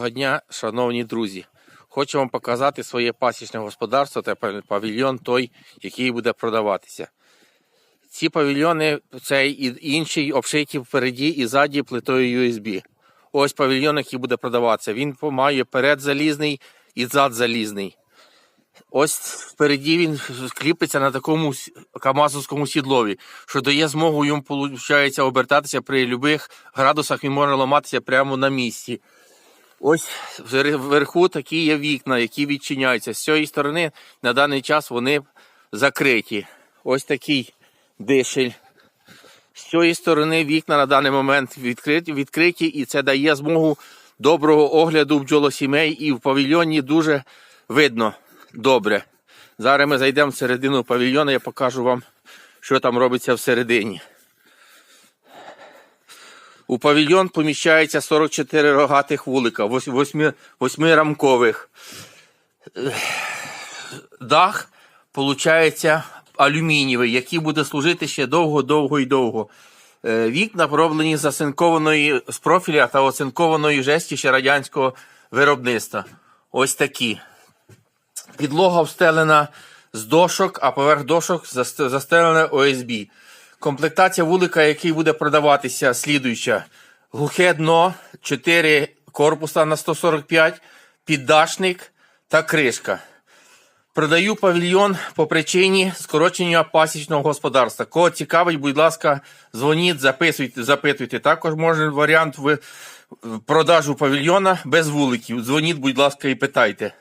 Доброго дня, шановні друзі. Хочу вам показати своє пасічне господарство та павільйон той, який буде продаватися. Ці павільйони, цей і інший обшиті впереді і ззаді плитою USB. Ось павільйон, який буде продаватися. Він має перед залізний і зад залізний. Ось впереді він кріпиться на такому камазовському сідлові, що дає змогу йому виходить, обертатися при будь-яких градусах, він може ламатися прямо на місці. Ось вверху такі є вікна, які відчиняються. З цієї сторони на даний час вони закриті. Ось такий дишель. З цієї сторони вікна на даний момент відкриті, відкриті і це дає змогу доброго огляду бджолосімей і в павільйоні дуже видно добре. Зараз ми зайдемо всередину павільйону, я покажу вам, що там робиться всередині. У павільйон поміщається 44 рогатих вулика, 8, 8 рамкових. Ех, Дах, виходить, алюмінієвий, який буде служити ще довго, довго і довго. Е, Вікна пороблені з оцинкованої з профіля та оцинкованої жесті ще радянського виробництва. Ось такі. Підлога встелена з дошок, а поверх дошок заст- застелена ОСБ. Комплектація вулика, який буде продаватися, слідуюча. Глухе дно, 4 корпуса на 145, піддашник та кришка. Продаю павільйон по причині скорочення пасічного господарства. Кого цікавить, будь ласка, дзвоніть, записуйте, запитуйте. Також може варіант продажу павільйона без вуликів. Дзвоніть, будь ласка, і питайте.